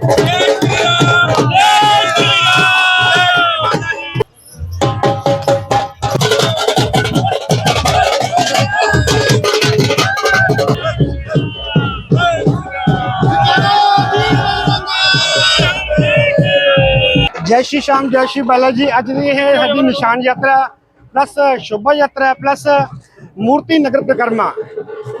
ਜੈ ਸ਼੍ਰੀ ਸ਼ਾਮ ਜੈ ਸ਼੍ਰੀ ਬਾਲਾ ਜੀ ਅੱਜ ਦੀ ਇਹ ਸਾਡੀ ਨਿਸ਼ਾਨ ਯਾਤਰਾ ਪਲੱਸ ਸ਼ੋਭਾ ਯਾਤਰਾ ਪਲੱਸ ਮੂਰਤੀ ਨਗਰ ਪ੍ਰਕਰਮਾ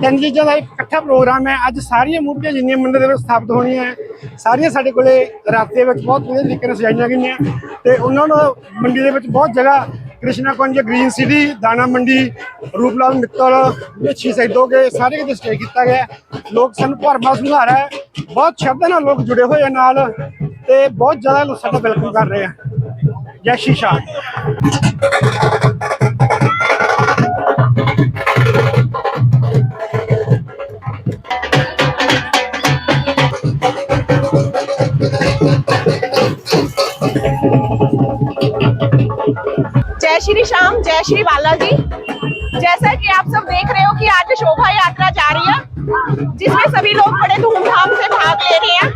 ਤਿੰਨ ਚੀਜ਼ਾਂ ਦਾ ਇੱਕ ਇਕੱਠਾ ਪ੍ਰੋਗਰਾਮ ਹੈ। ਅੱਜ ਸਾਰੀਆਂ ਮੂਰਤੀਆਂ ਜਿੰਨੀਆਂ ਮੰਦਿਰ ਦੇ ਵਿੱਚ ਸਥਾਪਿਤ ਹੋਣੀਆਂ ਹੈ, ਸਾਰੀਆਂ ਸਾਡੇ ਕੋਲੇ ਰਾਤੇ ਵਿੱਚ ਬਹੁਤ ਵਧੀਆ ਤਰੀਕੇ ਨਾਲ ਸਜਾਈਆਂ ਗਈਆਂ ਤੇ ਉਹਨਾਂ ਨੂੰ ਮੰਡੀ ਦੇ ਵਿੱਚ ਬਹੁਤ ਜਗ੍ਹਾ ਕ੍ਰਿਸ਼ਨਾ ਕੁੰਜ ਗ੍ਰੀਨ ਸਿਟੀ ਦਾਣਾ ਮੰਡੀ ਰੂਪਲਾਲ ਮਿੱਤਲ ਮੇਛੀ ਸੈਦੋਗੇ ਸਾਰੇ ਕਿਤੇ ਸਟੇ ਕੀਤਾ ਗਿਆ ਲੋਕ ਸਾਨੂੰ ਭਰਮਾ ਸੁਧਾਰਾ ਹੈ। ਬਹੁਤ ਸ਼ਰਧਾ ਨਾਲ ਲੋਕ ਜੁੜੇ ਹੋਏ ਆ ਨਾਲ ਤੇ ਬਹੁਤ ਜ਼ਿਆਦਾ ਲੋਕ ਸਾਡਾ ਵੈਲਕਮ ਕਰ ਰਹੇ ਆ। ਜੈ ਸ਼੍ਰੀ श्री श्याम, जय श्री बालाजी। जैसा कि आप सब देख रहे हो कि आज शोभा यात्रा जा रही है, जिसमें सभी लोग बड़े धूमधाम से भाग ले रहे हैं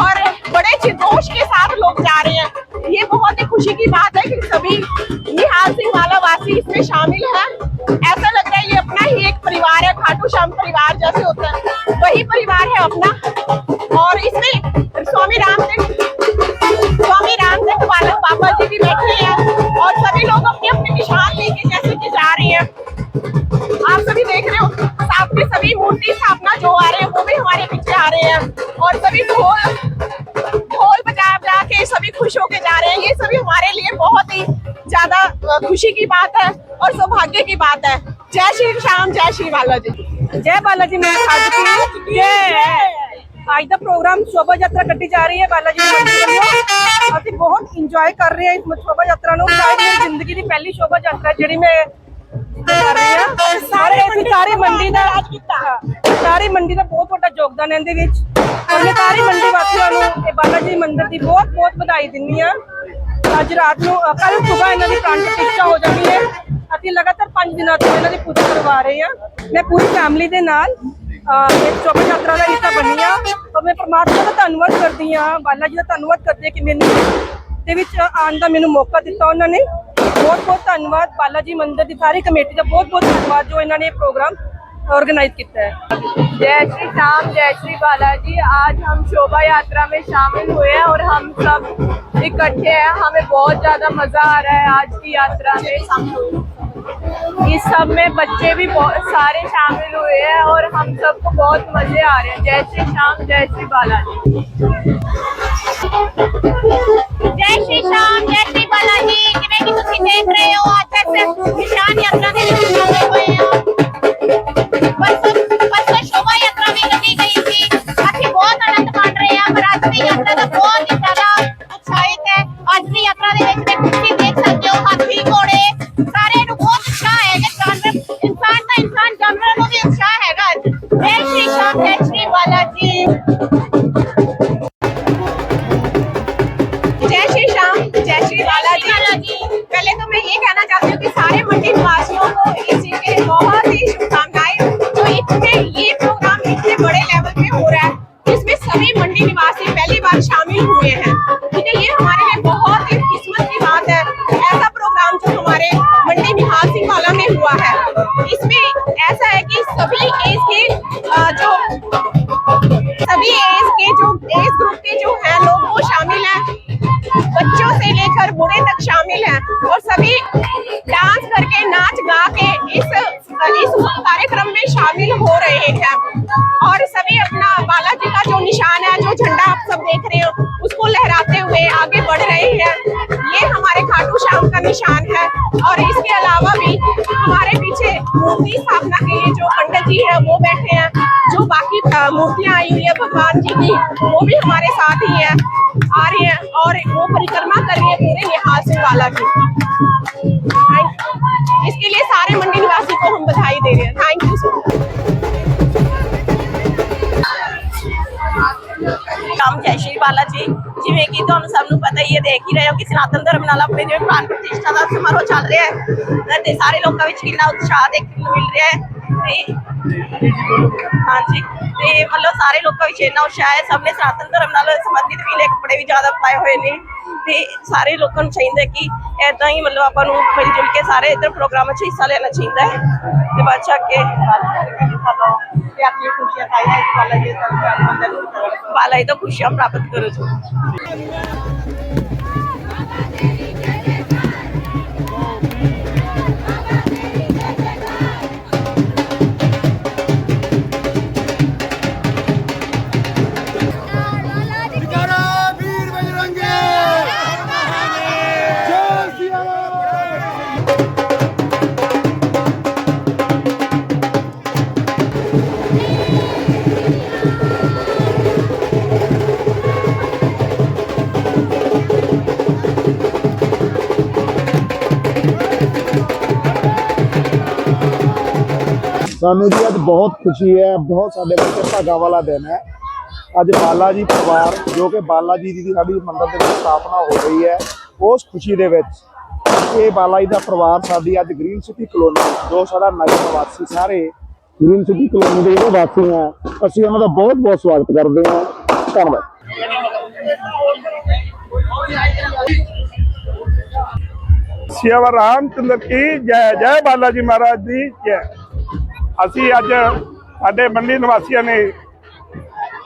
और बड़े चिदोष के साथ लोग जा रहे हैं। ये बहुत ही खुशी की बात है कि सभी निहाल सिंह वाला वासी इसमें शामिल है। ऐसा लग रहा है ये अपना ही एक परिवार है, खाटू श्याम परिवार जैसे होता है। वही परिवार है अपना। रहे हैं और सभी ढोल ढोल बजा बजा के सभी खुश होके जा रहे हैं ये सभी हमारे लिए बहुत ही ज्यादा अ, खुशी की बात है और सौभाग्य की बात है जय श्री श्याम जय श्री बालाजी ਜੈ ਬਾਲਾ ਜੀ ਮੈਂ ਅੱਜ ਦੀ ਜੈ ਅੱਜ ਦਾ ਪ੍ਰੋਗਰਾਮ ਸ਼ੋਭਾ ਯਾਤਰਾ ਕੱਢੀ ਜਾ ਰਹੀ ਹੈ ਬਾਲਾ ਜੀ ਦੇ ਮੰਦਿਰ ਵੱਲੋਂ ਅਸੀਂ ਬਹੁਤ ਇੰਜੋਏ ਕਰ ਰਹੇ ਹਾਂ ਇਸ ਸ਼ੋਭਾ ਯਾਤਰਾ ਨੂੰ ਸ਼ਾਇਦ ਮੇਰੀ ਜ਼ਿੰਦਗੀ ਦੀ ਪਹਿਲੀ ਸ਼ੋਭਾ ਯਾਤਰਾ ਜਿਹੜੀ ਮੈਂ ਕਰ ਰਹੀ ਹਾਂ ਸਾਰੇ ਅਸੀਂ ਸਾਰੀ ਮੰਡੀ ਦਾ ਹਾਂ, ਸਾਰੀ ਮੰਡੀ ਦਾ ਬਹੁਤ ਵੱਡਾ ਯੋਗਦਾਨ ਹੈ ਇਹਦੇ ਵਿੱਚ। ਔਰ ਮੈਂ ਸਾਰੀ ਮੰਡੀ ਵਾਸੀਆਂ ਨੂੰ ਇਹ ਬਾਲਾ ਜੀ ਮੰਦਿਰ ਦੀ ਬਹੁਤ ਬਹੁਤ ਵਧਾਈ ਦਿੰਦੀ ਹਾਂ। ਅੱਜ ਰਾਤ ਨੂੰ ਕੱਲ ਸਵੇਰ ਇਹਨਾਂ ਦੀ ਪ੍ਰਾਣ ਪ੍ਰਤਿਸ਼ਠਾ ਹੋ ਜਾਣੀ ਹੈ। ਅਸੀਂ ਲਗਾਤਾਰ 5 ਦਿਨਾਂ ਤੋਂ ਇਹਨਾਂ ਦੀ ਪੂਜਾ ਕਰਵਾ ਰਹੇ ਹਾਂ। ਮੈਂ ਪੂਰੀ ਫੈਮਿਲੀ ਦੇ ਨਾਲ ਇਸ ਸ਼ੋਭਾ ਯਾਤਰਾ ਦਾ ਹਿੱਸਾ ਬਣੀ ਹਾਂ। ਔਰ ਮੈਂ ਪ੍ਰਮਾਤਮਾ ਦਾ ਧੰਨਵਾਦ ਕਰਦੀ ਹਾਂ ਬਾਲਾ ਜੀ ਦਾ ਧੰਨਵਾਦ ਕਰਦੀ ਹਾਂ ਕਿ ਮੈਨੂੰ ਦੇ ਵਿੱਚ ਆਉਣ ਦਾ ਮੈਨੂੰ ਮੌਕਾ ਦਿੱਤਾ ਉਹਨਾਂ ਨੇ। ਬਹੁਤ ਬਹੁਤ ਧੰਨਵਾਦ ਬਾਲਾ ਜੀ ਮੰਦਿਰ ਦੀ ਸਾਰੀ ਕਮੇਟੀ ਦਾ ਬਹੁਤ ਬਹੁਤ ਧੰਨਵਾਦ ਜੋ ਇਹਨਾਂ ਨੇ ਇਹ ਪ੍ਰੋਗਰਾਮ ऑर्गेनाइज किया है जय श्री श्याम जय श्री बालाजी आज हम शोभा यात्रा में शामिल हुए हैं और हम सब इकट्ठे हैं हमें बहुत ज्यादा मजा आ रहा है आज की यात्रा में इस सब में बच्चे भी बहुत सारे शामिल हुए हैं और हम सबको बहुत मजे आ रहे हैं जय श्री श्याम जय श्री बालाजी ਜੈ ਸ਼੍ਰੀ ਸ਼ਾਮ ਜੈ ਸ਼੍ਰੀ ਬਾਲਾ ਜੀ ਜਿਵੇਂ ਕਿ ਤੁਸੀਂ ਦੇਖ ਰਹੇ ਹੋ ਅੱਜ ਅਸੀਂ ਨਿਸ਼ਾਨ ਯਾਤਰਾ ਦੇ ਵਿੱਚ ਸ਼ਾਮਿਲ हैं। ठीक है ये हमारे लिए बहुत ही किस्मत की बात है। ऐसा प्रोग्राम जो हमारे मंडी निहाल सिंह वाला में हुआ है, इसमें ऐसा है कि सभी एज के जो, सभी एज के जो एज ग्रुप के जो है लोग बच्चों से लेकर बूढ़े तक शामिल हैं और सभी डांस करके, नाच गा के इस इस कार्यक्रम में शामिल हो रहे हैं। और सभी अपना, बालाजी का जो निशान है, जो झंडा आप सब देख रहे हो, उसको लहराते हुए आगे बढ़ रहे हैं। ये हमारे खाटू श्याम का निशान है। और इसके अलावा भी हमारे पीछे मूर्ति स्थापना के जो पंडित जी है, वो बैठे हैं। जो बाकी मूर्तियाँ आई हुई है, भगवान जी की, वो भी हमारे साथ ही है, आ रही हैं। और वो परिक्रमा कर रही है पूरे निहाल सिंह वाला की। इसके लिए सारे मंडी निवासी को हम बधाई दे रहे हैं। थैंक यू सो मच ਨਾਮ ਜੈ ਸ਼੍ਰੀ ਬਾਲਾ ਜੀ। ਜਿਵੇਂ ਕਿ ਤੁਹਾਨੂੰ ਸਭ ਨੂੰ ਪਤਾ ਹੀ ਹੈ, ਦੇਖ ਹੀ ਰਹੇ ਹੋ ਕਿ ਸਨਾਤਨ ਧਰਮ ਨਾਲ ਆਪਣੇ ਜਿਵੇਂ ਪ੍ਰਾਣ ਪ੍ਰਤਿਸ਼ਠਾ ਦਾ ਸਮਾਰੋਹ ਚੱਲ ਰਿਹਾ ਹੈ। ਤੇ ਸਾਰੇ ਲੋਕਾਂ ਵਿੱਚ ਕਿੰਨਾ ਉਤਸ਼ਾਹ ਦੇਖਣ ਨੂੰ ਮਿਲ ਰਿਹਾ ਹੈ। ਤੇ ਹਾਂਜੀ, ਤੇ ਮਤਲਬ ਸਾਰੇ ਲੋਕਾਂ ਵਿੱਚ ਇੰਨਾ ਉਤਸ਼ਾਹ ਹੈ, ਸਭ ਨੇ ਸਨਾਤਨ ਧਰਮ ਨਾਲ ਸੰਬੰਧਿਤ ਪੀਲੇ ਕੱਪੜੇ ਵੀ ਜ਼ਿਆਦਾ ਪਾਏ ਹੋਏ ਨੇ। ਤੇ ਸਾਰੇ ਲੋਕਾਂ ਨੂੰ ਚਾਹੀਦਾ ਹੈ ਕਿ ਐਦਾਂ ਹੀ ਮਤਲਬ ਆਪਾਂ ਨੂੰ ਮਿਲ ਜੁਲ ਕੇ ਸਾਰੇ ਇਧਰ ਪ੍ਰੋਗਰਾਮਾਂ 'ਚ ਹਿੱਸਾ ਲੈਣਾ ਚਾਹੀਦਾ ਹੈ। ਤੇ ਬਾਅਦ 'ਚ ਕੇ ਤੇ ਆਪਣੀ ਖੁਸ਼ੀਆਂ ਖਾਈ ਹੈ ਬਾਲਾ ਜੀ ਦਾ ਬਾਲਾ ਜੀ ਤੋਂ ਖੁਸ਼ੀਆਂ ਸਾਨੂੰ ਜੀ ਅੱਜ ਬਹੁਤ ਖੁਸ਼ੀ ਹੈ, ਬਹੁਤ ਸਾਡੇ ਬੱਚੇ ਭਾਗਾ ਵਾਲਾ ਦਿਨ ਹੈ। ਅੱਜ ਬਾਲਾ ਜੀ ਪਰਿਵਾਰ, ਜੋ ਕਿ ਬਾਲਾ ਜੀ ਦੀ ਸਾਡੀ ਮੰਦਰ ਦੇ ਵਿੱਚ ਸਥਾਪਨਾ ਹੋ ਰਹੀ ਹੈ, ਉਸ ਖੁਸ਼ੀ ਦੇ ਵਿੱਚ ਇਹ ਬਾਲਾ ਜੀ ਦਾ ਪਰਿਵਾਰ ਸਾਡੀ ਅੱਜ ਗ੍ਰੀਨ ਸਿਟੀ ਕਲੋਨੀ, ਜੋ ਸਾਡਾ ਨਗਰ ਨਿਵਾਸੀ ਸਾਰੇ ਗ੍ਰੀਨ ਸਿਟੀ ਕਲੋਨੀ ਦੇ ਜਿਹੜੇ ਵਾਸੀ ਆ ਅਸੀਂ ਉਹਨਾਂ ਦਾ ਬਹੁਤ ਬਹੁਤ ਸਵਾਗਤ ਕਰਦੇ ਹਾਂ। ਧੰਨਵਾਦ। ਸਿਆਵਾ ਰਾਮਚੰਦਰ ਕੀ ਜੈ ਜੈ ਬਾਲਾ ਜੀ ਮਹਾਰਾਜ ਦੀ ਜੈ। ਅਸੀਂ ਅੱਜ ਸਾਡੇ ਮੰਡੀ ਨਿਵਾਸੀਆਂ ਨੇ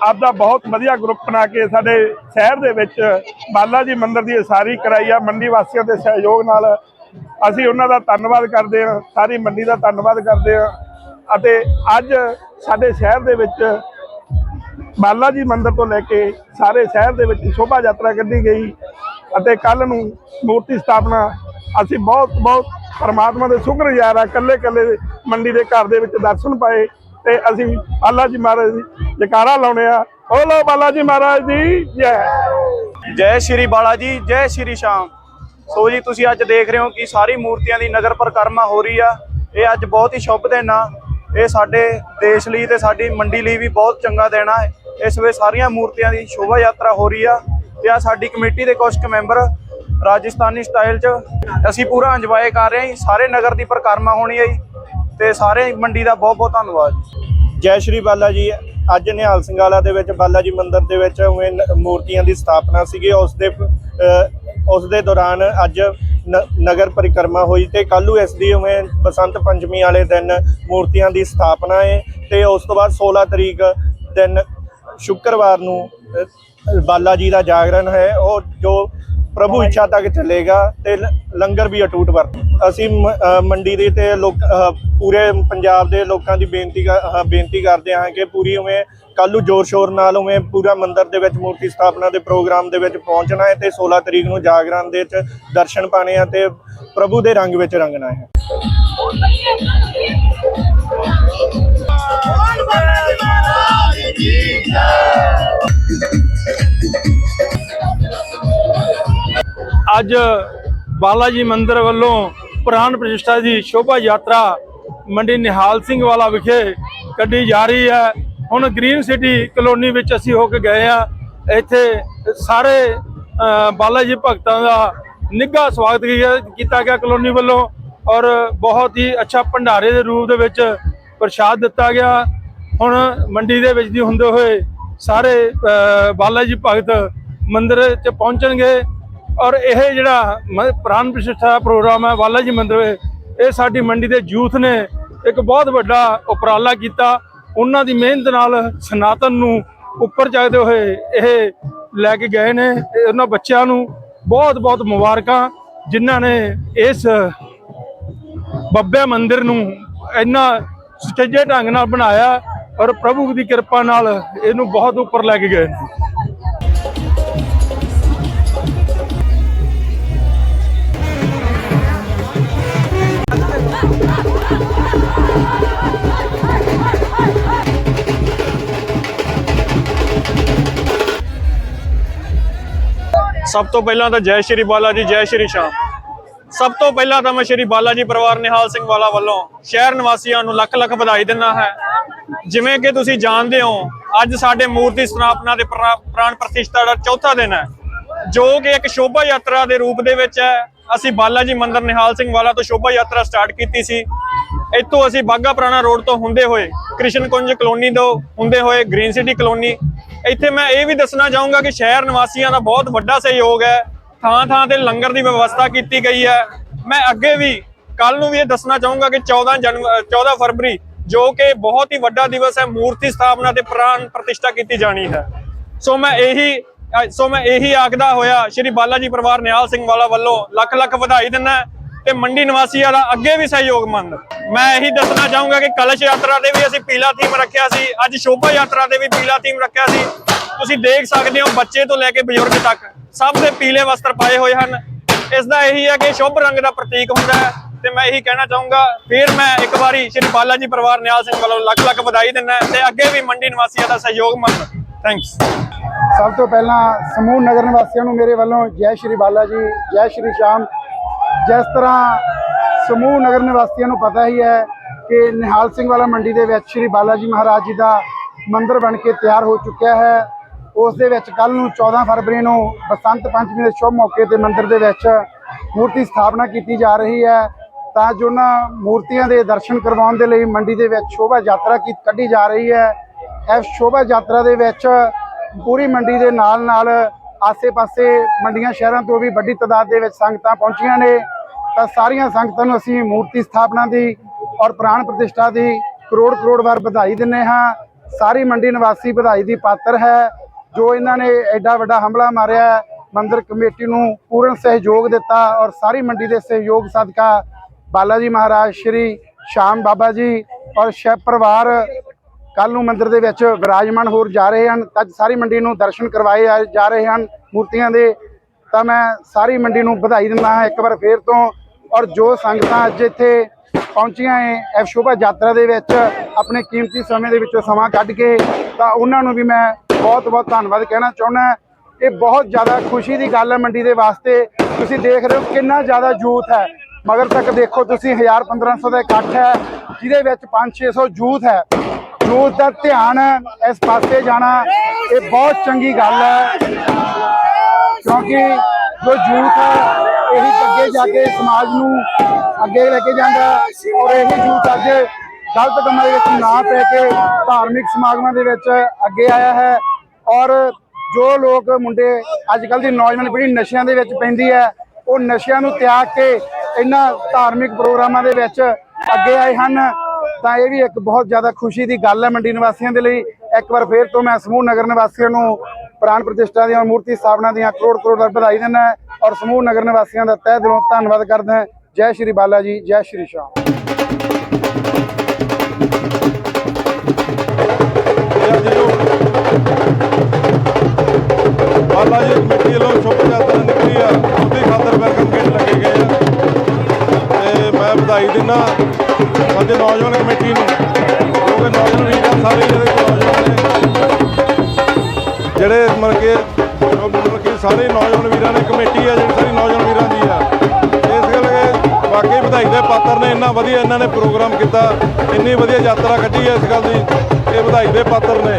ਆਪ ਦਾ ਬਹੁਤ ਵਧੀਆ ਗਰੁੱਪ ਬਣਾ ਕੇ ਸਾਡੇ ਸ਼ਹਿਰ ਦੇ ਵਿੱਚ ਬਾਲਾ ਜੀ ਮੰਦਿਰ ਦੀ ਉਸਾਰੀ ਕਰਾਈ ਆ, ਮੰਡੀ ਵਾਸੀਆਂ ਦੇ ਸਹਿਯੋਗ ਨਾਲ। ਅਸੀਂ ਉਹਨਾਂ ਦਾ ਧੰਨਵਾਦ ਕਰਦੇ ਹਾਂ, ਸਾਰੀ ਮੰਡੀ ਦਾ ਧੰਨਵਾਦ ਕਰਦੇ ਹਾਂ ਅਤੇ ਅੱਜ ਸਾਡੇ ਸ਼ਹਿਰ ਦੇ ਵਿੱਚ ਬਾਲਾ ਜੀ ਮੰਦਿਰ ਤੋਂ ਲੈ ਕੇ ਸਾਰੇ ਸ਼ਹਿਰ ਦੇ ਵਿੱਚ ਸ਼ੋਭਾ ਯਾਤਰਾ ਕੱਢੀ ਗਈ ਅਤੇ ਕੱਲ ਨੂੰ ਮੂਰਤੀ ਸਥਾਪਨਾ। ਅਸੀਂ ਬਹੁਤ ਬਹੁਤ ਪਰਮਾਤਮਾ ਦੇ ਸ਼ੁਕਰਗੁਜ਼ਾਰ ਆ ਕੱਲੇ ਕੱਲੇ ਮੰਡੀ ਦੇ ਘਰ ਦੇ ਵਿੱਚ ਦਰਸ਼ਨ ਪਾਏ ਤੇ ਅਸੀਂ ਬਾਲਾ ਜੀ ਮਹਾਰਾਜ ਦੀ ਜਕਾਰਾ ਲਾਉਣੇ ਆ। ਬੋਲੋ ਬਾਲਾ ਜੀ ਮਹਾਰਾਜ ਦੀ ਜੈ। ਜੈ ਸ਼੍ਰੀ ਬਾਲਾ ਜੀ ਜੈ ਸ਼੍ਰੀ ਸ਼ਾਮ। ਸੋ ਜੀ, ਤੁਸੀਂ ਅੱਜ ਦੇਖ ਰਹੇ ਹੋ ਕਿ ਸਾਰੀ ਮੂਰਤੀਆਂ ਦੀ ਨਗਰ ਪਰਿਕਰਮਾ ਹੋ ਰਹੀ ਆ। ਇਹ ਅੱਜ ਬਹੁਤ ਹੀ ਸ਼ੁਭ ਦਿਨ ਆ। ਇਹ ਸਾਡੇ ਦੇਸ਼ ਲਈ ਤੇ ਸਾਡੀ ਮੰਡੀ ਲਈ ਵੀ ਬਹੁਤ ਚੰਗਾ ਦਿਨ ਆ। ਇਸ ਵੇ ਸਾਰੀਆਂ ਮੂਰਤੀਆਂ ਦੀ ਸ਼ੋਭਾ ਯਾਤਰਾ ਹੋ ਰਹੀ ਆ। ਤੇ ਆ ਸਾਡੀ ਕਮੇਟੀ ਦੇ ਕੁਝ ਕੁ ਮੈਂਬਰ ਰਾਜਸਥਾਨੀ ਸਟਾਈਲ 'ਚ। ਅਸੀਂ ਪੂਰਾ ਇੰਜੋਏ ਕਰ ਰਹੇ ਹਾਂ ਜੀ। ਸਾਰੇ ਨਗਰ ਦੀ ਪਰਿਕਰਮਾ ਹੋਣੀ ਹੈ ਜੀ। ਤੇ ਸਾਰੇ ਮੰਡੀ ਦਾ ਬਹੁਤ ਬਹੁਤ ਧੰਨਵਾਦ ਜੈ। ਸ਼੍ਰੀ ਬਾਲਾ ਜੀ। ਅੱਜ ਨਿਹਾਲ ਸਿੰਘਾਲਾ ਦੇ ਵਿੱਚ, ਬਾਲਾ ਜੀ ਮੰਦਿਰ ਦੇ ਵਿੱਚ ਉਵੇਂ ਨ- ਮੂਰਤੀਆਂ ਦੀ ਸਥਾਪਨਾ ਸੀਗੀ। ਉਸ ਦੇ ਉਸ ਦੇ ਦੌਰਾਨ ਅੱਜ ਨ- ਨਗਰ ਪਰਿਕਰਮਾ ਹੋਈ ਤੇ ਨੂੰ ਇਸ ਦੀ ਉਵੇਂ ਬਸੰਤ ਪੰਚਮੀ ਵਾਲੇ ਦਿਨ ਮੂਰਤੀਆਂ ਦੀ ਸਥਾਪਨਾ ਹੈ ਤੇ ਉਸ ਤੋਂ ਬਾਅਦ 16 ਤਰੀਕ ਦਿਨ ਸ਼ੁੱਕਰਵਾਰ ਨੂੰ ਬਾਲਾ ਜੀ ਦਾ ਜਾਗਰਣ ਹੈ। ਉਹ ਜੋ ਪ੍ਰਭੂ ਇੱਛਾ ਤੱਕ ਚੱਲੇਗਾ ਤੇ ਲੰਗਰ ਵੀ ਅਟੂਟ ਵਰਤ ਅਸੀਂ ਮੰਡੀ ਦੇ ਤੇ ਲੋਕ ਪੂਰੇ ਪੰਜਾਬ ਦੇ ਲੋਕਾਂ ਦੀ ਬੇਨਤੀ ਬੇਨਤੀ ਕਰਦੇ ਹਾਂ ਕਿ ਪੂਰੀ ਉਵੇਂ ਕੱਲ੍ਹ ਨੂੰ ਜ਼ੋਰ ਸ਼ੋਰ ਨਾਲ ਉਵੇਂ ਪੂਰਾ ਮੰਦਿਰ ਦੇ ਵਿੱਚ ਮੂਰਤੀ ਸਥਾਪਨਾ ਦੇ ਪ੍ਰੋਗਰਾਮ ਦੇ ਵਿੱਚ ਪਹੁੰਚਣਾ ਹੈ ਤੇ 16 ਤਰੀਕ ਨੂੰ ਜਾਗਰਣ ਦੇ ਵਿੱਚ ਦਰਸ਼ਨ ਪਾਣੇ ਆ ਤੇ ਪ੍ਰਭੂ ਦੇ ਰੰਗ ਵਿੱਚ ਰੰਗਣਾ ਹੈ। ਅੱਜ ਬਾਲਾ ਜੀ ਮੰਦਿਰ ਵੱਲੋਂ ਪ੍ਰਾਨ ਪ੍ਰਤਿਸ਼ਠਾ ਦੀ ਸ਼ੋਭਾ ਯਾਤਰਾ ਮੰਡੀ ਨਿਹਾਲ ਸਿੰਘ ਵਾਲਾ ਵਿਖੇ ਕੱਢੀ ਜਾ ਰਹੀ ਹੈ। ਹੁਣ ਗ੍ਰੀਨ ਸਿਟੀ ਕਲੋਨੀ ਵਿੱਚ ਅਸੀਂ ਹੋ ਕੇ ਗਏ ਆ ਇੱਥੇ ਸਾਰੇ ਅ, ਬਾਲਾ ਜੀ ਭਗਤਾਂ ਦਾ ਨਿੱਘਾ ਸਵਾਗਤ ਕੀਤਾ- ਕੀਤਾ ਗਿਆ ਕਲੋਨੀ ਵੱਲੋਂ ਔਰ ਬਹੁਤ ਹੀ ਅੱਛਾ ਭੰਡਾਰੇ ਦੇ ਰੂਪ ਦੇ ਵਿੱਚ ਪ੍ਰਸ਼ਾਦ ਦਿੱਤਾ ਗਿਆ। ਹੁਣ ਮੰਡੀ ਦੇ ਵਿੱਚ ਦੀ ਹੁੰਦੇ ਹੋਏ ਸਾਰੇ ਅ, ਬਾਲਾ ਜੀ ਭਗਤ ਮੰਦਿਰ 'ਚ ਪਹੁੰਚਣਗੇ। ਔਰ ਇਹ ਜਿਹੜਾ ਮ- ਪ੍ਰਾਨ ਪ੍ਰਤਿਸ਼ਠਾ ਪ੍ਰੋਗਰਾਮ ਹੈ ਬਾਲਾ ਜੀ ਮੰਦਿਰ ਇਹ ਸਾਡੀ ਮੰਡੀ ਦੇ ਯੂਥ ਨੇ ਇੱਕ ਬਹੁਤ ਵੱਡਾ ਉਪਰਾਲਾ ਕੀਤਾ। ਉਹਨਾਂ ਦੀ ਮਿਹਨਤ ਨਾਲ ਸਨਾਤਨ ਨੂੰ ਉੱਪਰ ਚੱਕਦੇ ਹੋਏ ਇਹ ਲੈ ਕੇ ਗਏ ਨੇ ਉਹਨਾਂ ਬੱਚਿਆਂ ਨੂੰ ਬਹੁਤ ਬਹੁਤ ਮੁਬਾਰਕਾਂ, ਜਿਨ੍ਹਾਂ ਨੇ ਇਸ ਬੱਬੇ ਮੰਦਿਰ ਨੂੰ ਇੰਨਾ ਸੁਚੱਜੇ ਢੰਗ ਨਾਲ ਬਣਾਇਆ ਔਰ ਪ੍ਰਭੂ ਦੀ ਕਿਰਪਾ ਨਾਲ ਇਹਨੂੰ ਬਹੁਤ ਉੱਪਰ ਲੈ ਕੇ ਗਏ ਨੇ। ਸਭ ਤੋਂ ਪਹਿਲਾਂ ਤਾਂ ਜੈ ਸ਼੍ਰੀ ਬਾਲਾ ਜੀ ਜੈ ਸ਼੍ਰੀ ਸ਼ਾਮ। ਸਭ ਤੋਂ ਪਹਿਲਾਂ ਤਾਂ ਮੈਂ ਸ਼੍ਰੀ ਬਾਲਾ ਜੀ ਪਰਿਵਾਰ ਨਿਹਾਲ ਸਿੰਘ ਵਾਲਾ ਵੱਲੋਂ ਸ਼ਹਿਰ ਨਿਵਾਸੀਆਂ ਨੂੰ ਲੱਖ ਲੱਖ ਵਧਾਈ ਦਿੰਦਾ ਹੈ। ਜਿਵੇਂ ਕਿ ਤੁਸੀਂ ਜਾਣਦੇ ਹੋ, ਅੱਜ ਸਾਡੇ ਮੂਰਤੀ ਸਥਾਪਨਾ ਦੇ ਪ੍ਰਾ- ਪ੍ਰਾਣ ਪ੍ਰਤਿਸ਼ਠਾ ਦਾ ਚੌਥਾ ਦਿਨ ਹੈ। ਜੋ ਕਿ ਇੱਕ ਸ਼ੋਭਾ ਯਾਤਰਾ ਦੇ ਰੂਪ ਦੇ ਵਿੱਚ ਹੈ। ਅਸੀਂ ਬਾਲਾ ਜੀ ਮੰਦਰ ਨਿਹਾਲ ਸਿੰਘ ਵਾਲਾ ਤੋਂ ਸ਼ੋਭਾ ਯਾਤਰਾ ਸਟਾਰਟ ਕੀਤੀ ਸੀ। ਇੱਥੋਂ ਅਸੀਂ ਬਾਗਾ ਪੁਰਾਣਾ ਰੋਡ ਤੋਂ ਹੁੰਦੇ ਹੋਏ ਕ੍ਰਿਸ਼ਨ ਕੁੰਜ ਕਲੋਨੀ ਤੋਂ ਹੁੰਦੇ ਹੋਏ ਗ੍ਰੀਨ ਸਿਟੀ ਕਲੋਨੀ, ਇੱਥੇ ਮੈਂ ਇਹ ਵੀ ਦੱਸਣਾ ਚਾਹੂੰਗਾ ਕਿ ਸ਼ਹਿਰ ਨਿਵਾਸੀਆਂ ਦਾ ਬਹੁਤ ਵੱਡਾ ਸਹਿਯੋਗ ਹੈ, ਥਾਂ ਥਾਂ ਤੇ ਲੰਗਰ ਦੀ ਵਿਵਸਥਾ ਕੀਤੀ ਗਈ ਹੈ। ਮੈਂ ਅੱਗੇ ਵੀ ਕੱਲ ਨੂੰ ਵੀ ਇਹ ਦੱਸਣਾ ਚਾਹੂੰਗਾ ਕਿ 14 ਜਨਵ 14 ਫਰਵਰੀ ਜੋ ਕਿ ਬਹੁਤ ਹੀ ਵੱਡਾ ਦਿਵਸ ਹੈ, ਮੂਰਤੀ ਸਥਾਪਨਾ ਤੇ ਪ੍ਰਾਣ ਪ੍ਰਤਿਸ਼ਠਾ ਕੀਤੀ ਜਾਣੀ ਹੈ। ਸੋ ਮੈਂ ਇਹੀ ਸੋ ਮੈਂ ਇਹੀ ਆਖਦਾ ਹੋਇਆ, ਸ਼੍ਰੀ ਬਾਲਾ ਜੀ ਪਰਿਵਾਰ ਨਿਹਾਲ ਸਿੰਘ ਵਾਲਾ ਵੱਲੋਂ ਲੱਖ ਲੱਖ ਵਧਾਈ ਦਿੰਦਾ ਤੇ ਮੰਡੀ ਨਿਵਾਸੀਆਂ ਦਾ ਅੱਗੇ ਵੀ ਸਹਿਯੋਗ ਮੰਗ। ਮੈਂ ਇਹੀ ਦੱਸਣਾ ਚਾਹੂੰਗਾ ਕਿ ਕਲਸ਼ ਯਾਤਰਾ ਦੇ ਵੀ ਅਸੀਂ ਪੀਲਾ ਥੀਮ ਰੱਖਿਆ ਸੀ, ਅੱਜ ਸ਼ੋਭਾ ਯਾਤਰਾ ਦੇ ਵੀ ਪੀਲਾ ਥੀਮ ਰੱਖਿਆ ਸੀ। ਤੁਸੀਂ ਦੇਖ ਸਕਦੇ ਹੋ ਬੱਚੇ ਤੋਂ ਲੈ ਕੇ ਬਜ਼ੁਰਗ ਤੱਕ ਸਭ ਦੇ ਪੀਲੇ ਵਸਤਰ ਪਾਏ ਹੋਏ ਹਨ। ਇਸ ਦਾ ਇਹੀ ਹੈ ਕਿ ਸ਼ੁਭ ਰੰਗ ਦਾ ਪ੍ਰਤੀਕ ਹੁੰਦਾ ਹੈ ਤੇ ਮੈਂ ਇਹੀ ਕਹਿਣਾ ਚਾਹੂੰਗਾ, ਫਿਰ ਮੈਂ ਇੱਕ ਵਾਰੀ ਸ਼੍ਰੀ ਬਾਲਾ ਜੀ ਪਰਿਵਾਰ ਨਿਆਲ ਸਿੰਘ ਵੱਲੋਂ ਲੱਖ ਲੱਖ ਵਧਾਈ ਦਿੰਦਾ ਤੇ ਅੱਗੇ ਵੀ ਮੰਡੀ ਨਿਵਾਸੀਆਂ ਦਾ ਸਹਿਯੋਗ ਮੰਗ। ਥੈਂਕਸ ਸਭ ਤੋਂ ਪਹਿਲਾਂ ਸਮੂਹ ਨਗਰ ਨਿਵਾਸੀਆਂ ਨੂੰ ਮੇਰੇ ਵੱਲੋਂ ਜੈ ਸ਼੍ਰੀ ਬਾਲਾ ਜੀ ਜੈ ਸ਼੍ਰੀ ਸ਼ਾਮ ਜਿਸ ਤਰ੍ਹਾਂ ਸਮੂਹ ਨਗਰ ਨਿਵਾਸੀਆਂ ਨੂੰ ਪਤਾ ਹੀ ਹੈ ਕਿ ਨਿਹਾਲ ਸਿੰਘ ਵਾਲਾ ਮੰਡੀ ਦੇ ਵਿੱਚ ਸ਼੍ਰੀ ਬਾਲਾ ਜੀ ਮਹਾਰਾਜ ਜੀ ਦਾ ਮੰਦਿਰ ਬਣ ਕੇ ਤਿਆਰ ਹੋ ਚੁੱਕਿਆ ਹੈ। ਉਸ ਦੇ ਵਿੱਚ ਕੱਲ ਨੂੰ 14 ਫਰਵਰੀ ਨੂੰ ਬਸੰਤ ਪੰਚਮੀ ਦੇ ਸ਼ੁਭ ਮੌਕੇ ਤੇ ਮੰਦਿਰ ਦੇ ਵਿੱਚ ਮੂਰਤੀ ਸਥਾਪਨਾ ਕੀਤੀ ਜਾ ਰਹੀ ਹੈ। ਤਾਂ ਜੋ ਉਹਨਾਂ ਮੂਰਤੀਆਂ ਦੇ ਦਰਸ਼ਨ ਕਰਵਾਉਣ ਦੇ ਲਈ ਮੰਡੀ ਦੇ ਵਿੱਚ ਸ਼ੋਭਾ ਯਾਤਰਾ ਕੀ, ਕੱਢੀ ਜਾ ਰਹੀ ਹੈ। ਇਸ ਸ਼ੋਭਾ ਯਾਤਰਾ ਦੇ ਵਿੱਚ ਪੂਰੀ ਮੰਡੀ ਦੇ ਨਾਲ ਨਾਲ ਆਸੇ-ਪਾਸੇ ਮੰਡੀਆਂ ਸ਼ਹਿਰਾਂ ਤੋਂ ਵੀ ਵੱਡੀ ਤਾਦਾਦ ਦੇ ਵਿੱਚ ਸੰਗਤਾਂ ਪਹੁੰਚੀਆਂ ਨੇ। ਤਾਂ ਸਾਰੀਆਂ ਸੰਗਤਾਂ ਨੂੰ ਅਸੀਂ ਮੂਰਤੀ ਸਥਾਪਨਾ ਦੀ ਔਰ ਪ੍ਰਾਣ ਪ੍ਰਤਿਸ਼ਠਾ ਦੀ ਕਰੋੜ ਕਰੋੜ ਵਾਰ ਵਧਾਈ ਦਿੰਨੇ ਹਾਂ। ਸਾਰੀ ਮੰਡੀ ਨਿਵਾਸੀ ਵਧਾਈ ਦੀ ਪਾਤਰ ਹੈ, ਜੋ ਇਹਨਾਂ ਨੇ ਐਡਾ ਵੱਡਾ ਹਮਲਾ ਮਾਰਿਆ ਮੰਦਰ ਕਮੇਟੀ ਨੂੰ ਪੂਰਨ ਸਹਿਯੋਗ ਦਿੱਤਾ ਔਰ ਸਾਰੀ ਮੰਡੀ ਦੇ ਸਹਿਯੋਗ ਸਦਕਾ ਬਾਲਾ ਜੀ ਮਹਾਰਾਜ, ਸ਼੍ਰੀ ਸ਼ਾਮ ਬਾਬਾ ਜੀ ਔਰ ਸ਼ਿਵ ਪਰਿਵਾਰ ਕੱਲ ਨੂੰ ਮੰਦਰ ਦੇ ਵਿੱਚ ਵਿਰਾਜਮਾਨ ਹੋਰ ਜਾ ਰਹੇ ਹਨ। ਅੱਜ ਸਾਰੀ ਮੰਡੀ ਨੂੰ ਦਰਸ਼ਨ ਕਰਵਾਏ ਜਾ- ਜਾ ਰਹੇ ਹਨ ਮੂਰਤੀਆਂ ਦੇ। ਤਾਂ ਮੈਂ ਸਾਰੀ ਮੰਡੀ ਨੂੰ ਵਧਾਈ ਦਿੰਦਾ ਹਾਂ। ਇੱਕ ਵਾਰ ਫੇਰ ਤੋਂ ਔਰ ਜੋ ਸੰਗਤਾਂ ਅੱਜ ਇੱਥੇ ਪਹੁੰਚੀਆਂ ਏ ਇਹ ਸ਼ੋਭਾ ਯਾਤਰਾ ਦੇ ਵਿੱਚ, ਆਪਣੇ ਕੀਮਤੀ ਸਮੇਂ ਦੇ ਵਿੱਚੋਂ ਸਮਾਂ ਕੱਢ ਕੇ, ਤਾਂ ਉਹਨਾਂ ਨੂੰ ਵੀ ਮੈਂ ਬਹੁਤ ਬਹੁਤ ਧੰਨਵਾਦ ਕਹਿਣਾ ਚਾਹੁੰਦਾ। ਇਹ ਬਹੁਤ ਜ਼ਿਆਦਾ ਖੁਸ਼ੀ ਦੀ ਗੱਲ ਹੈ ਮੰਡੀ ਦੇ ਵਾਸਤੇ। ਤੁਸੀਂ ਦੇਖ ਰਹੇ ਹੋ ਕਿੰਨਾ ਜ਼ਿਆਦਾ ਯੂਥ ਹੈ। ਮਗਰ ਤੱਕ ਦੇਖੋ ਤੁਸੀਂ 1000 1500 ਦਾ ਇਕੱਠ ਹੈ, ਜਿਹਦੇ ਵਿੱਚ 5 600 ਯੂਥ ਹੈ। ਯੂਥ ਦਾ ਧਿਆਨ ਇਸ ਪਾਸੇ ਜਾਣਾ, ਇਹ ਬਹੁਤ ਚੰਗੀ ਗੱਲ ਹੈ। ਕਿਉਂਕਿ ਜੋ ਯੂਥ ਹੈ ਇਹੀ ਅੱਗੇ ਜਾ ਕੇ ਸਮਾਜ ਨੂੰ ਅੱਗੇ ਲੈ ਕੇ ਜਾਂਦਾ ਔਰ ਇਹ ਯੂਥ ਅੱਜ ਗਲਤ ਕੰਮਾਂ ਦੇ ਵਿੱਚ ਨਾ ਪੈ ਕੇ ਧਾਰਮਿਕ ਸਮਾਗਮਾਂ ਦੇ ਵਿੱਚ ਅੱਗੇ ਆਇਆ ਹੈ। ਔਰ ਜੋ ਲੋਕ ਮੁੰਡੇ ਅੱਜ ਕੱਲ ਦੀ ਨੌਜਵਾਨ ਪੀੜ੍ਹੀ ਨਸ਼ਿਆਂ ਦੇ ਵਿੱਚ ਪੈਂਦੀ ਹੈ, ਉਹ ਨਸ਼ਿਆਂ ਨੂੰ ਤਿਆਗ ਕੇ ਇਹਨਾਂ ਧਾਰਮਿਕ ਪ੍ਰੋਗਰਾਮਾਂ ਦੇ ਵਿੱਚ ਅੱਗੇ ਆਏ ਹਨ। ਤਾਂ ਇਹ ਵੀ ਇੱਕ ਬਹੁਤ ਜ਼ਿਆਦਾ ਖੁਸ਼ੀ ਦੀ ਗੱਲ ਹੈ ਮੰਡੀ ਨਿਵਾਸੀਆਂ ਦੇ ਲਈ। ਇੱਕ ਵਾਰ ਫੇਰ ਤੋਂ ਮੈਂ ਸਮੂਹ ਨਗਰ ਨਿਵਾਸੀਆਂ ਨੂੰ ਪ੍ਰਾਣ ਪ੍ਰਤਿਸ਼ਠਾ ਦੀਆਂ ਮੂਰਤੀ ਸਥਾਪਨਾ ਦੀਆਂ ਕਰੋੜ ਕਰੋੜ ਵਾਰ ਵਧਾਈ ਦਿੰਦਾ ਔਰ ਸਮੂਹ ਨਗਰ ਨਿਵਾਸੀਆਂ ਦਾ ਤਹਿ ਦਿਲੋਂ ਧੰਨਵਾਦ ਕਰਦਾ ਹਾਂ। ਜੈ ਸ਼੍ਰੀ ਬਾਲਾ ਜੀ, ਜੈ ਸ਼੍ਰੀ ਸ਼ਾਮ। ਬਾਲਾ ਜੀ, ਕਮੇਟੀ ਵੱਲੋਂ ਸ਼ੁਭ ਯਾਤਰਾ ਨਿਕਲੀ ਆ। ਉਹਦੀ ਖਾਤਰ ਵੈਲਕਮ ਗੇਟ ਲੱਗੇ ਗਏ ਆ। ਤੇ ਮੈਂ ਵਧਾਈ ਦਿੰਦਾ ਸਾਡੇ ਨੌਜਵਾਨ ਕਮੇਟੀ ਨੂੰ, ਕਿਉਂਕਿ ਨੌਜਵਾਨ ਵੀਰ ਸਾਰੇ ਜਿਹੜੇ ਨੌਜਵਾਨ ਜਿਹੜੇ ਮਤਲਬ ਕਿ ਮਤਲਬ ਕਿ ਸਾਰੇ ਨੌਜਵਾਨ ਵੀਰਾਂ ਨੇ ਕਮੇਟੀ ਆ ਜਿਹੜੀ ਸਾਰੀ ਨੌਜਵਾਨ ਵੀਰਾਂ ਦੀ ਆ। ਇਸ ਕਰਕੇ ਵਾਕਈ ਵਧਾਈ ਦੇ ਪਾਤਰ ਨੇ ਇੰਨਾ ਵਧੀਆ ਇਹਨਾਂ ਨੇ ਪ੍ਰੋਗਰਾਮ ਕੀਤਾ, ਇੰਨੀ ਵਧੀਆ ਯਾਤਰਾ ਕੱਢੀ ਹੈ ਇਸ ਗੱਲ ਦੀ, ਇਹ ਵਧਾਈ ਦੇ ਪਾਤਰ ਨੇ।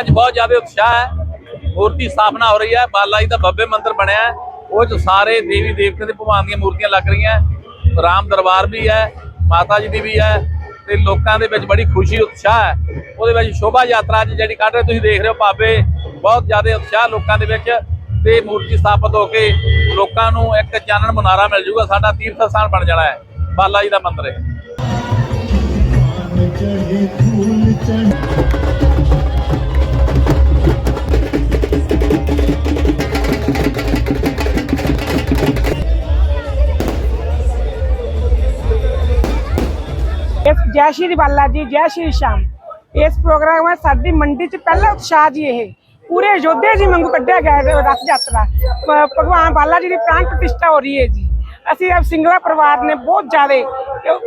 ਲੋਕਾਂ 'ਚ ਬਹੁਤ ਜ਼ਿਆਦਾ ਉਤਸ਼ਾਹ ਹੈ। ਮੂਰਤੀ ਸਥਾਪਨਾ ਹੋ ਰਹੀ ਹੈ। ਬਾਲਾ ਜੀ ਦਾ ਭੱਵੇ ਮੰਦਿਰ ਬਣਿਆ ਹੈ। ਉਹ 'ਚ ਸਾਰੇ ਦੇਵੀ ਦੇਵਤੇ ਦੇ ਭਗਵਾਨ ਦੀਆਂ ਮੂਰਤੀਆਂ ਲੱਗ ਰਹੀਆਂ ਰਾਮ ਦਰਬਾਰ ਵੀ ਹੈ, ਮਾਤਾ ਜੀ ਦੀ ਵੀ ਹੈ ਤੇ ਲੋਕਾਂ ਦੇ ਵਿੱਚ ਬੜੀ ਖੁਸ਼ੀ, ਉਤਸ਼ਾਹ ਹੈ। ਉਹਦੇ ਵਿੱਚ ਸ਼ੋਭਾ ਯਾਤਰਾ ਅੱਜ ਜਿਹੜੀ ਕੱਢ ਰਹੇ ਤੁਸੀਂ ਦੇਖ ਰਹੇ ਹੋ ਭਾਵੇਂ ਬਹੁਤ ਜ਼ਿਆਦਾ ਉਤਸ਼ਾਹ ਲੋਕਾਂ ਦੇ ਵਿੱਚ ਤੇ ਮੂਰਤੀ ਸਥਾਪਿਤ ਹੋ ਕੇ ਲੋਕਾਂ ਨੂੰ ਇੱਕ ਚਾਨਣ ਮਨਾਰਾ ਮਿਲ ਜੂਗਾ, ਸਾਡਾ ਤੀਰਥ ਸਥਾਨ ਬਣ ਜਾਣਾ ਹੈ। ਬਾਲਾ ਜੀ ਦਾ ਮੰਦਿਰ ਹੈ। ਇਸ ਜੈ ਸ਼੍ਰੀ ਬਾਲਾ ਜੀ ਜੈ ਸ਼੍ਰੀ ਸ਼ਾਮ ਇਸ ਪ੍ਰੋਗਰਾਮ ਵਿੱਚ ਸਾਡੀ ਮੰਡੀ 'ਚ ਪਹਿਲਾ ਉਤਸ਼ਾਹ ਜੀ ਇਹ ਪੂਰੇ ਯੋਧੇ ਜੀ ਵਾਂਗੂ ਕੱਢਿਆ ਗਿਆ ਹੈ ਰਥ ਯਾਤਰਾ ਭ- ਭਗਵਾਨ ਬਾਲਾ ਜੀ ਦੀ ਪ੍ਰਾਣ ਪ੍ਰਤਿਸ਼ਠਾ ਹੋ ਰਹੀ ਹੈ ਜੀ ਅਸੀਂ ਆਪ ਸਿੰਗਲਾ ਪਰਿਵਾਰ ਨੇ ਬਹੁਤ ਜ਼ਿਆਦੇ ਅਹ,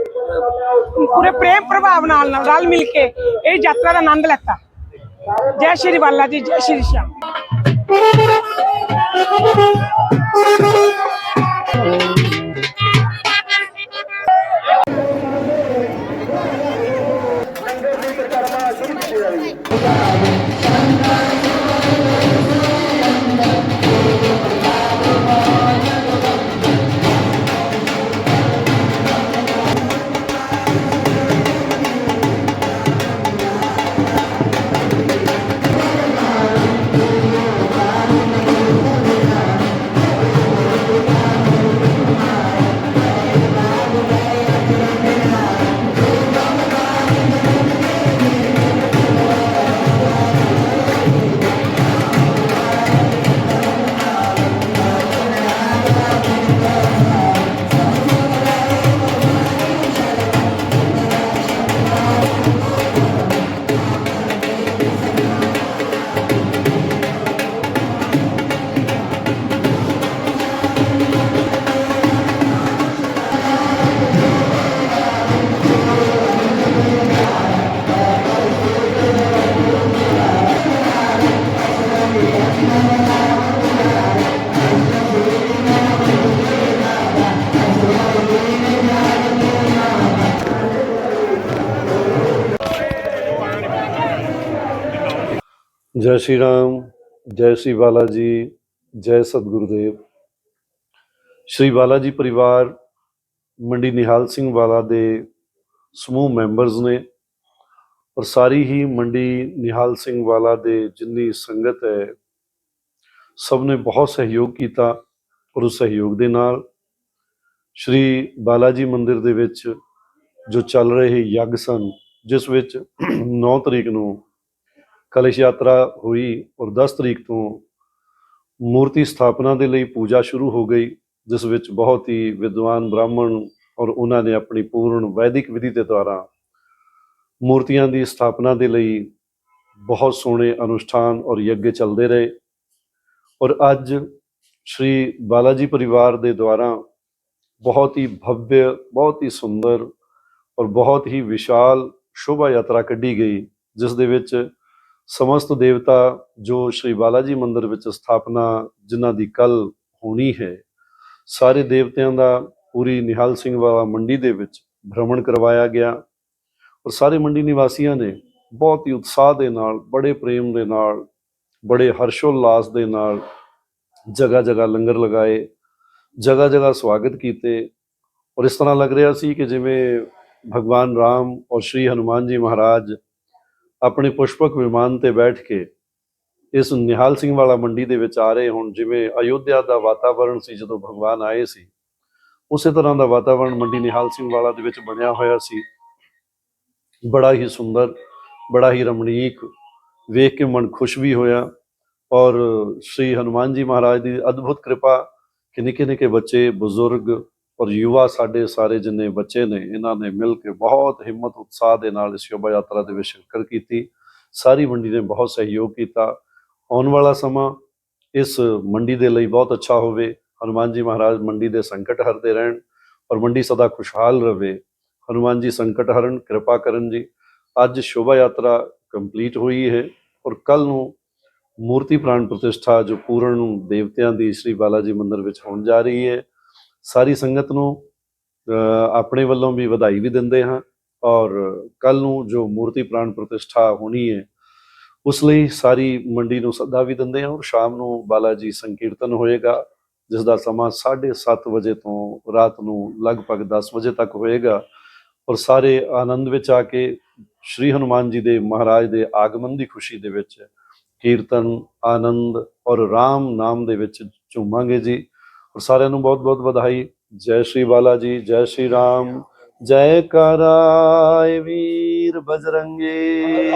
ਪੂਰੇ ਪ੍ਰੇਮ ਪ੍ਰਭਾਵ ਨਾਲ ਨਾਲ ਰਲ ਮਿਲ ਕੇ ਇਹ ਯਾਤਰਾ ਦਾ ਆਨੰਦ ਲੈਤਾ। ਜੈ ਸ਼੍ਰੀ ਬਾਲਾ ਜੀ ਜੈ ਸ਼੍ਰੀ ਸ਼ਾਮ। ਜੈ ਸ਼੍ਰੀ ਰਾਮ, ਜੈ ਸ਼੍ਰੀ ਬਾਲਾ ਜੀ ਜੈ ਸਤਿਗੁਰੂਦੇਵ। ਸ਼੍ਰੀ ਬਾਲਾ ਜੀ ਪਰਿਵਾਰ ਮੰਡੀ ਨਿਹਾਲ ਸਿੰਘ ਵਾਲਾ ਦੇ ਸਮੂਹ ਮੈਂਬਰਸ ਨੇ ਔਰ ਸਾਰੀ ਹੀ ਮੰਡੀ ਨਿਹਾਲ ਸਿੰਘ ਵਾਲਾ ਦੇ ਜਿੰਨੀ ਸੰਗਤ ਹੈ, ਸਭ ਨੇ ਬਹੁਤ ਸਹਿਯੋਗ ਕੀਤਾ ਔਰ ਉਸ ਸਹਿਯੋਗ ਦੇ ਨਾਲ ਸ਼੍ਰੀ ਬਾਲਾ ਜੀ ਮੰਦਿਰ ਦੇ ਵਿੱਚ ਜੋ ਚੱਲ ਰਹੇ ਯੱਗ ਸਨ, ਜਿਸ ਵਿੱਚ 9 ਤਰੀਕ ਨੂੰ ਕਲਸ਼ ਯਾਤਰਾ ਹੋਈ ਔਰ 10 ਤਰੀਕ ਤੋਂ ਮੂਰਤੀ ਸਥਾਪਨਾ ਦੇ ਲਈ ਪੂਜਾ ਸ਼ੁਰੂ ਹੋ ਗਈ, ਜਿਸ ਵਿੱਚ ਬਹੁਤ ਹੀ ਵਿਦਵਾਨ ਬ੍ਰਾਹਮਣ ਔਰ ਉਹਨਾਂ ਨੇ ਆਪਣੀ ਪੂਰਨ ਵੈਦਿਕ ਵਿਧੀ ਦੇ ਦੁਆਰਾ ਮੂਰਤੀਆਂ ਦੀ ਸਥਾਪਨਾ ਦੇ ਲਈ ਬਹੁਤ ਸੋਹਣੇ ਅਨੁਸ਼ਠਾਨ ਔਰ ਯੱਗ ਚੱਲਦੇ ਰਹੇ ਔਰ ਅੱਜ ਸ਼੍ਰੀ ਬਾਲਾਜੀ ਪਰਿਵਾਰ ਦੇ ਦੁਆਰਾ ਬਹੁਤ ਹੀ ਭਵਯ, ਬਹੁਤ ਹੀ ਸੁੰਦਰ ਔਰ ਬਹੁਤ ਹੀ ਵਿਸ਼ਾਲ ਸ਼ੋਭਾ ਯਾਤਰਾ ਕੱਢੀ ਗਈ, ਜਿਸ ਦੇ ਵਿੱਚ ਸਮਸਤ ਦੇਵਤਾ ਜੋ ਸ਼੍ਰੀ ਬਾਲਾਜੀ ਮੰਦਿਰ ਵਿੱਚ ਸਥਾਪਨਾ ਜਿਨ੍ਹਾਂ ਦੀ ਕੱਲ ਹੋਣੀ ਹੈ, ਸਾਰੇ ਦੇਵਤਿਆਂ ਦਾ ਪੂਰੀ ਨਿਹਾਲ ਸਿੰਘ ਵਾਲਾ ਮੰਡੀ ਦੇ ਵਿੱਚ ਭ੍ਰਮਣ ਕਰਵਾਇਆ ਗਿਆ ਔਰ ਸਾਰੇ ਮੰਡੀ ਨਿਵਾਸੀਆਂ ਨੇ ਬਹੁਤ ਹੀ ਉਤਸ਼ਾਹ ਦੇ ਨਾਲ, ਬੜੇ ਪ੍ਰੇਮ ਦੇ ਨਾਲ, ਬੜੇ ਹਰਸ਼ੋਲਾਸ ਦੇ ਨਾਲ ਜਗ੍ਹਾ ਜਗ੍ਹਾ ਲੰਗਰ ਲਗਾਏ ਜਗ੍ਹਾ ਜਗ੍ਹਾ ਸਵਾਗਤ ਕੀਤੇ ਔਰ ਇਸ ਤਰ੍ਹਾਂ ਲੱਗ ਰਿਹਾ ਸੀ ਕਿ ਜਿਵੇਂ ਭਗਵਾਨ ਰਾਮ ਔਰ ਸ਼੍ਰੀ ਹਨੂਮਾਨ ਜੀ ਮਹਾਰਾਜ ਆਪਣੇ ਪੁਸ਼ਪਕ ਵਿਮਾਨ ਤੇ ਬੈਠ ਕੇ ਇਸ ਨਿਹਾਲ ਸਿੰਘ ਵਾਲਾ ਮੰਡੀ ਦੇ ਵਿੱਚ ਆ ਰਹੇ ਹੁਣ, ਜਿਵੇਂ ਅਯੋਧਿਆ ਦਾ ਵਾਤਾਵਰਣ ਸੀ ਜਦੋਂ ਭਗਵਾਨ ਆਏ ਸੀ। ਉਸੇ ਤਰ੍ਹਾਂ ਦਾ ਵਾਤਾਵਰਣ ਮੰਡੀ ਨਿਹਾਲ ਸਿੰਘ ਵਾਲਾ ਦੇ ਵਿੱਚ ਬਣਿਆ ਹੋਇਆ ਸੀ। ਬੜਾ ਹੀ ਸੁੰਦਰ, ਬੜਾ ਹੀ ਰਮਣੀਕ, ਵੇਖ ਕੇ ਮਨ ਖੁਸ਼ ਵੀ ਹੋਇਆ ਔਰ ਸ਼੍ਰੀ ਹਨੂਮਾਨ ਜੀ ਮਹਾਰਾਜ ਦੀ ਅਦਭੁਤ ਕਿਰਪਾ, ਕਿ ਨਿੱਕੇ ਨਿੱਕੇ ਬੱਚੇ, ਬਜ਼ੁਰਗ ਔਰ ਯੁਵਾ ਸਾਡੇ ਸਾਰੇ ਜਿੰਨੇ ਬੱਚੇ ਨੇ, ਇਹਨਾਂ ਨੇ ਮਿਲ ਕੇ ਬਹੁਤ ਹਿੰਮਤ, ਉਤਸ਼ਾਹ ਦੇ ਨਾਲ ਇਸ ਸ਼ੋਭਾ ਯਾਤਰਾ ਦੇ ਵਿੱਚ ਸ਼ਿਰਕਤ ਕੀਤੀ। ਸਾਰੀ ਮੰਡੀ ਨੇ ਬਹੁਤ ਸਹਿਯੋਗ ਕੀਤਾ। ਆਉਣ ਵਾਲਾ ਸਮਾਂ ਇਸ ਮੰਡੀ ਦੇ ਲਈ ਬਹੁਤ ਅੱਛਾ ਹੋਵੇ। ਹਨੂਮਾਨ ਜੀ ਮਹਾਰਾਜ ਮੰਡੀ ਦੇ ਸੰਕਟ ਹਰਦੇ ਰਹਿਣ ਔਰ ਮੰਡੀ ਸਦਾ ਖੁਸ਼ਹਾਲ ਰਵੇ। ਹਨੂਮਾਨ ਜੀ ਸੰਕਟ ਹਰਨ, ਕਿਰਪਾ ਕਰਨ ਜੀ। ਅੱਜ ਸ਼ੋਭਾ ਯਾਤਰਾ ਕੰਪਲੀਟ ਹੋਈ ਹੈ ਔਰ ਕੱਲ ਨੂੰ ਮੂਰਤੀ ਪ੍ਰਾਣ ਪ੍ਰਤਿਸ਼ਠਾ ਜੋ ਪੂਰਨ ਦੇਵਤਿਆਂ ਦੀ ਸ੍ਰੀ ਬਾਲਾਜੀ ਮੰਦਿਰ ਵਿੱਚ ਹੋਣ ਜਾ ਰਹੀ ਹੈ। ਸਾਰੀ ਸੰਗਤ ਨੂੰ ਆਪਣੇ ਵੱਲੋਂ ਵੀ ਵਧਾਈ ਵੀ ਦਿੰਦੇ ਹਾਂ ਔਰ ਕੱਲ ਨੂੰ ਜੋ ਮੂਰਤੀ ਪ੍ਰਾਣ ਪ੍ਰਤਿਸ਼ਠਾ ਹੋਣੀ ਹੈ, ਉਸ ਲਈ ਸਾਰੀ ਮੰਡੀ ਨੂੰ ਸੱਦਾ ਵੀ ਦਿੰਦੇ ਹਾਂ ਔਰ ਸ਼ਾਮ ਨੂੰ ਬਾਲਾਜੀ ਸੰਕੀਰਤਨ ਹੋਏਗਾ ਜਿਸ ਦਾ ਸਮਾਂ 7:30 ਵਜੇ ਤੋਂ ਰਾਤ ਨੂੰ ਲਗਭਗ 10 ਵਜੇ ਤੱਕ ਹੋਏਗਾ ਔਰ ਸਾਰੇ ਆਨੰਦ ਵਿੱਚ ਆ ਕੇ ਸ਼੍ਰੀ ਹਨੂਮਾਨ ਜੀ ਦੇ ਮਹਾਰਾਜ ਦੇ ਆਗਮਨ ਦੀ ਖੁਸ਼ੀ ਦੇ ਵਿੱਚ ਕੀਰਤਨ, ਆਨੰਦ ਔਰ ਰਾਮ ਨਾਮ ਦੇ ਵਿੱਚ ਝੂਮਾਂਗੇ ਜੀ। ਔਰ ਸਾਰਿਆਂ ਨੂੰ ਬਹੁਤ ਬਹੁਤ ਵਧਾਈ। ਜੈ ਸ਼੍ਰੀ ਬਾਲਾ ਜੀ ਜੈ ਸ਼੍ਰੀ ਰਾਮ, ਜੈ ਕਰਾਏ ਵੀਰ ਬਜਰੰਗੇ।